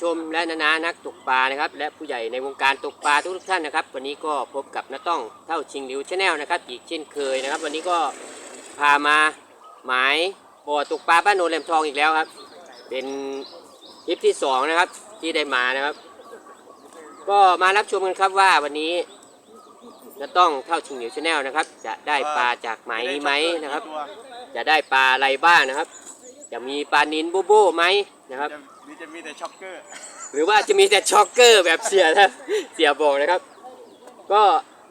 ชมและนานานักตกปลานะครับ และผู้ใหญ่ในวงการตกปลาทุกท่านนะครับ วันนี้ก็พบกับน้าต้องเท่าชิงริวชาแนลนะครับ อีกเช่นเคยนะครับ วันนี้ก็พามาหมายบ่อตกปลาบ้านโนนแหลมทองอีกแล้วครับ เป็นทริปที่สองนะครับ ที่ได้มานะครับ ก็มารับชมกันครับว่าวันนี้น้าต้องเท่าชิงริวชาแนลนะครับ จะได้ปลาจากหมายนี้ไหมนะครับ จะได้ปลาอะไรบ้างนะครับ จะมีปลานินโบโบไหมนะครับจะมีจะมีแต่ช็อกเกอร์ หรือว่าจะมีแต่ช็อกเกอร์แบบเสียนะเสียบอกนะครับ ก็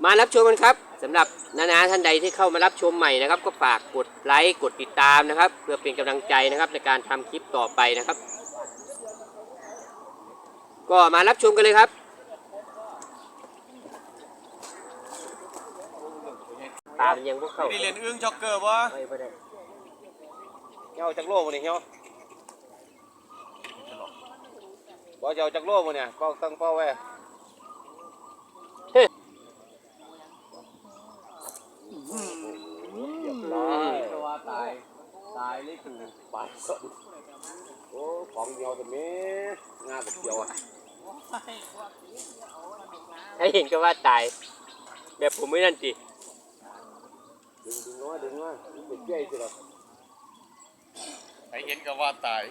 มารับชมกันครับสำหรับนานาท่านใดที่เข้ามารับชมใหม่นะครับ ก็ฝากกดไลค์กดติดตามนะครับ เพื่อเป็นกำลังใจนะครับในการทำคลิปต่อไปนะครับ ก็มารับชมกันเลยครับ ตามนยังพวกเข้านี่เรียนอึ้งช็อกเกอร์วะไม่ไปได้เจ้าจากโลกมันนี่เหี้ยว บ่เจ้าจากโลกมันเนี่ยก็ตั้งเป้าไว้เรียบร้อยว่าตาย ตายเลยถูกปาดสดโอ้ของเดียวแต่เนี้งาแบบเดียวอะให้เห็นก็ว่าตาย แบบผมไม่นั่นจีดึงดึงน้อยดึงน้อยดึงไปเจ้ยสิหรอใครเห็นก็ว่าตาย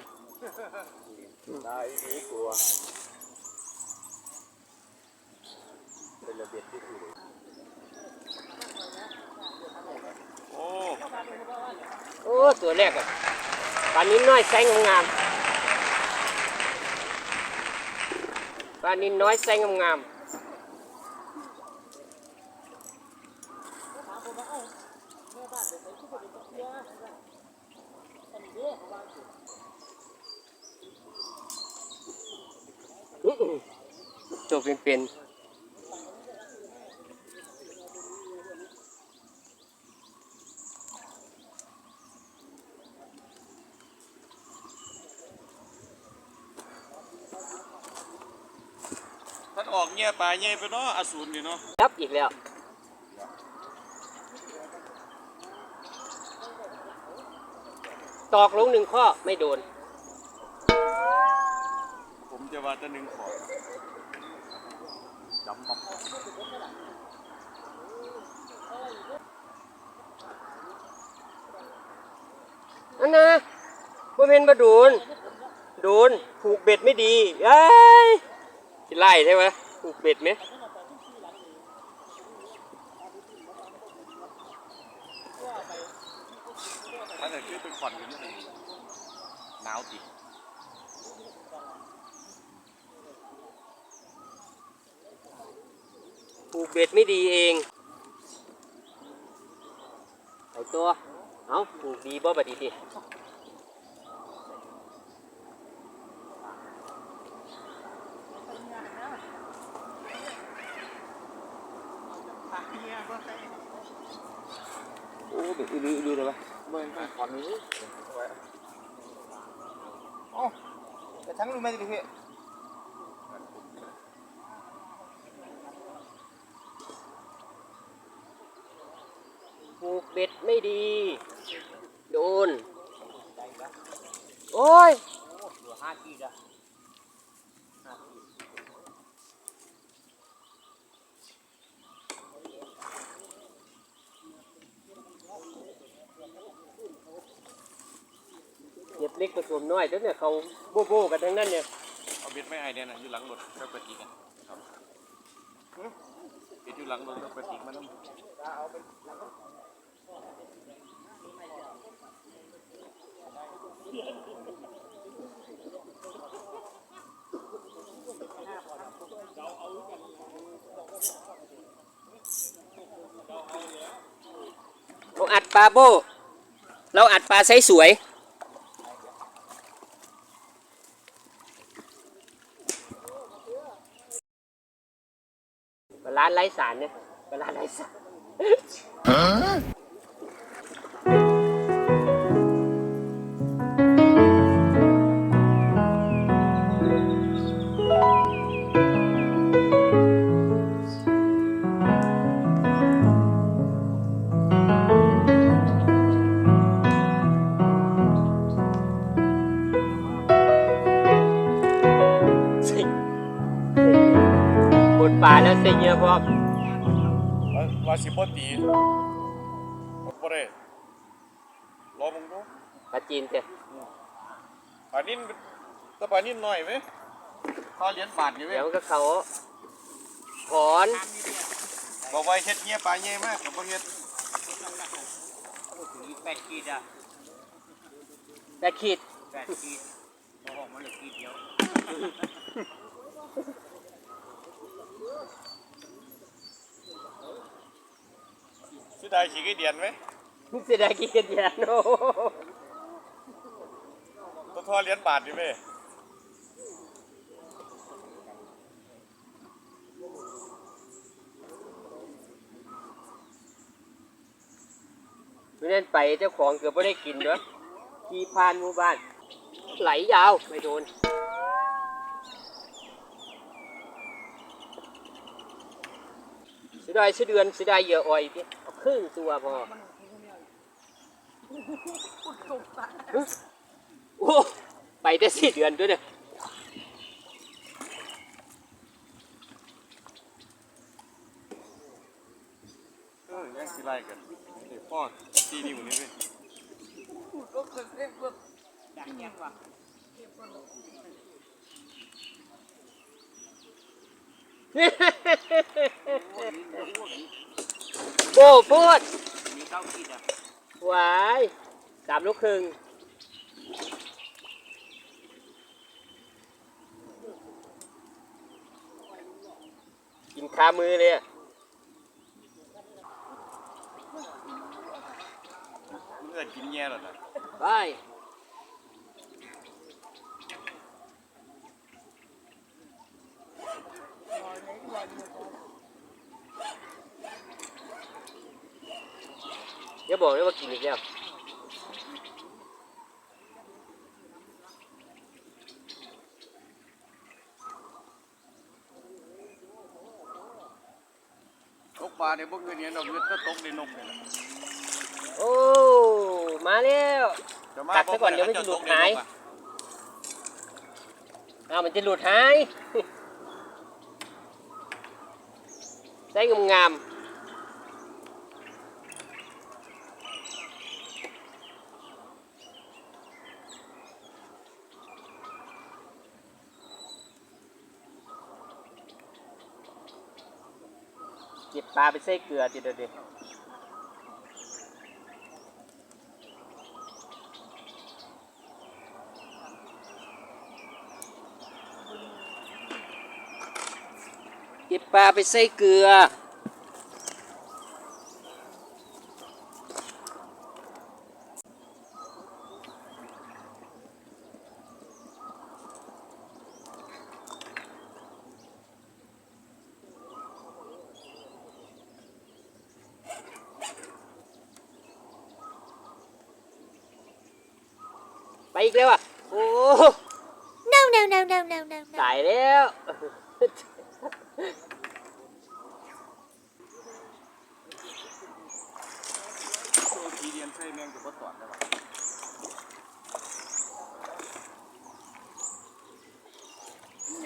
ตายดีกลัวเป็นระเบียบที่สุดโอ้โอ้ตัวแรกอะปลานินน้อยแซงงามๆปลานินน้อยแซงงาม ตัวเป็นๆท่านออกเงี้ยปลาเงี้ยไปเนาะอสูรนี่เนาะยับอีกแล้ว ตอกลงหนึ่งข้อไม่โดน ผมจะว่าจะหนึ่งขอจำปั๊บอันนะบ่เป็นมาโดนโดนผูกเบ็ดไม่ดีเอ้ยสิไล่ใช่ไหมผูกเบ็ดไหมถ้าเกิดคือเป็นขวัญกันหนาวจิผูก เบ็ดไม่ดีเองไอตัว เอาผูกดีบ่บดดีดิโอ้เด็กอือลือเลยปะเบิ่งเป็นขวัญนี้อ๋อแต่ทั้งรู้ไหมดิพี่ ผูกเบ็ ดไม่ดี โดน โอ้ยห้ากีดอะเหยียบเล็กผสมน้อยเดี๋ยวเนี่ยเขาโบโบกันทั้งนั้นเนี่ย เอาเบ็ดไม่ไอเนี่ยนะอยู่หลังรถก็เปิดอีกอะครับเบ็ดอยู่หลังรถก็เปิดอีกมาน้ำ เราอัดป ลาโบ เราอัดปลาไซส์สวย ปลาร้านไร้สารเนี่ย ปลาร้านไร้สาร ว่าว่าสิบ่ตีบ่ได้รอมึงดูปลาจีนเจ้ปลานิ่นแตะปลานิ่นหน่อยไหมพอเหรียญบาทนี่เว้ยเดี๋ยวมันก็เขาถอนบอกว่าเฮ็ดเงี้ยปลาเงี้ยมากกับบ่เฮ็ดแปดขีดอะแต่ขีดแปดขีดเอาออกมาเหลือขีดเดียว สิได้ขี้ไก่เดียนไหมเสียดายกินยาโนตัวทอเหรียญบาทนี่เว้ยไม่เล่นไปเจ้าของเกือบไม่ได้กินเนาะขี่ผ่านหมู่บ้าน ไหลยาวไม่โดน เสียดายเสียเดือนเสียดายเหยื่ออ่อยพี่เอาค รึ่งตัวพอโอ้ไปแต่สี่เดือนด้วยเนี่ยเออยังสิไล่กันเดี๋ยวพ่อตีนิ้วนี่เว้ยดังยังวะโบ พูดมีเก้าขีดอะหวายสามลูกครึ่งกินคามือเลยอะมึงเอิ้นกินแย่แล้วน่ะไป บอกเลยว่ากินอีกแล้วตกปลาเนี่ยบ่เงินเนี่ยดอกเงินก็ตกในนกนี่แหละโอ้ มาแล้วจะมาตักซะก่อนเดี๋ยวมันจะหลุดหายอ้าวมันจะหลุดหาย ใส่งามๆ เก็บปลาไปใส่เกลือติดเดี๋ยวดิเก็บปลาไปใส่เกลือ อีกแล้วอะ โอ้ No, no, no, no, no, no, no. ตายแล้วโอ้ทีเดียนใส่แมงจะบ่ตอดได้ป่ะ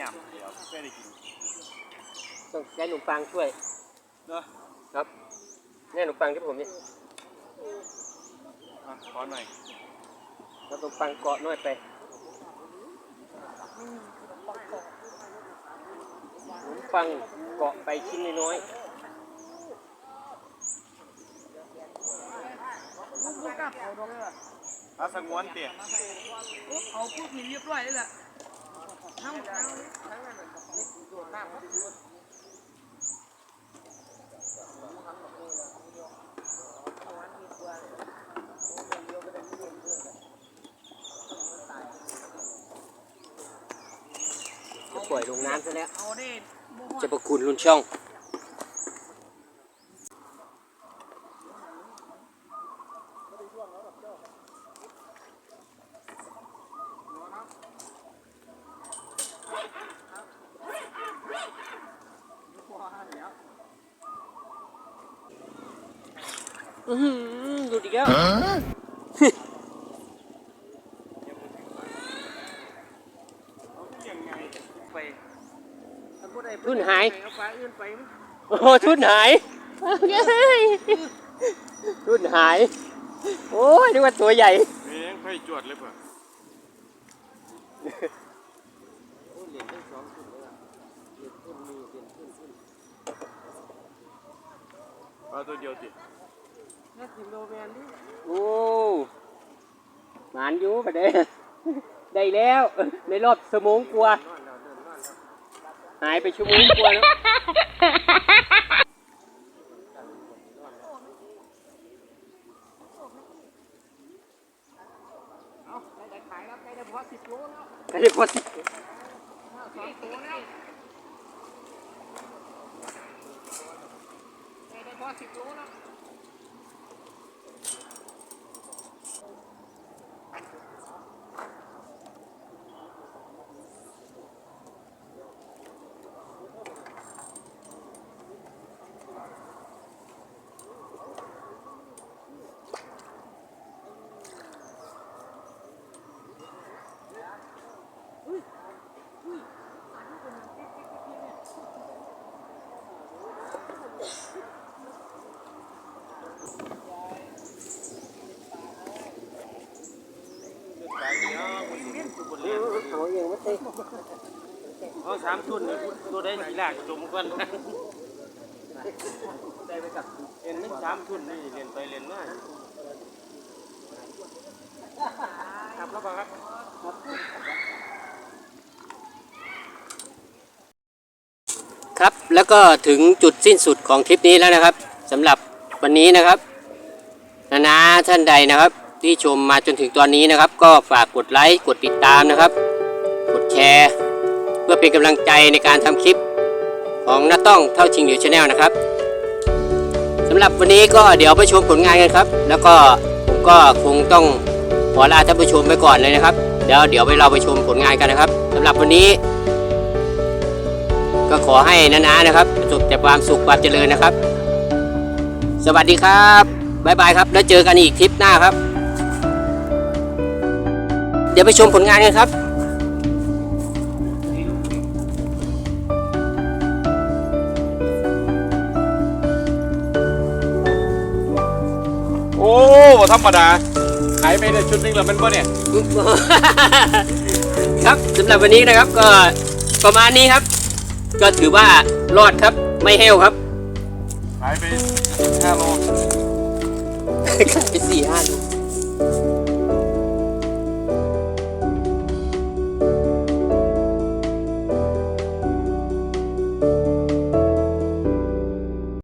ยำเดี๋ยวไม่ได้กินต้องใช้ขนมปังช่วย เนาะครับเนี่ยขนมปังที่ผมนี่อะขอหน่อยแล้ว ขนมปังเกาะน้อยไปขนมปังเกาะไปชิ้นน้อยอาสงวนเตี๋ยเอาพูดมีเรียบร้อยเลยแหละน้ำน้ำๆจะปล่ อยลงน้ำซะแล้ว เอาได้บ่จะประคุณลุนช่อง อือหือหลุดอีกแล้ว ยัง ไงไปถ้าบ่ได้ทุนหหาย เอาปลาอื่นไปมั้ยโอ้ชุดหายชุดหาย โอ้ยนึกว่าตัวใหญ่เอ้ยไฟจวดเลยป่ะปลาตัวเดียวติน่ากินโลแมนดิโอ้หมานอยู่ปะเด้ ได้แล้ว ในรอบสมงกลัวา หายไปชั่วโมงกลัวาแล้วเอาแล้วได้ได้พอสิบโลแล้วไม่ได้พอสิพอสิบโลแล้ว เอาเองไม่ใช่ เอา สามทุนเลยตัวได้สีหลากจมกันได้ไปกับเรียนนึงสามทุนนี่เรียนไปเรียนมาครับแล้วครับครับแล้วก็ถึงจุดสิ้นสุดของทริปนี้แล้วนะครับสำหรับวันนี้นะครับนานาท่านใดนะครับ ที่ชมมาจนถึงตอนนี้นะครับ ก็ฝากกดไลค์กดติดตามนะครับ กดแชร์ เพื่อเป็นกำลังใจในการทำคลิปของน้าต้องเท่าชิงเหลียวชาแนลนะครับสำหรับวันนี้ก็เดี๋ยวไปชมผลงานกันครับ แล้วก็ผมก็คงต้องขอลาท่านผู้ชมไปก่อนเลยนะครับเดี๋ยวเดี๋ยวไปเราไปชมผลงานกันนะครับสำหรับวันนี้ ก็ขอให้นาๆนะครับประสบแต่ความสุขความเจริญนะครับ สวัสดีครับบ๊ายบายครับ แล้วเจอกันอีกทริปหน้าครับ เดี๋ยวไปชมผลงานกันครับ บ่ธรรมดา ขายไปได้ชุดนึงแล้วมันบ่เนี่ย ครับสำหรับวันนี้นะครับก็ประมาณนี้ครับ ก็ถือว่ารอดครับไม่เฮลครับ ขายไปห้าโล ไปสี่ห้าดู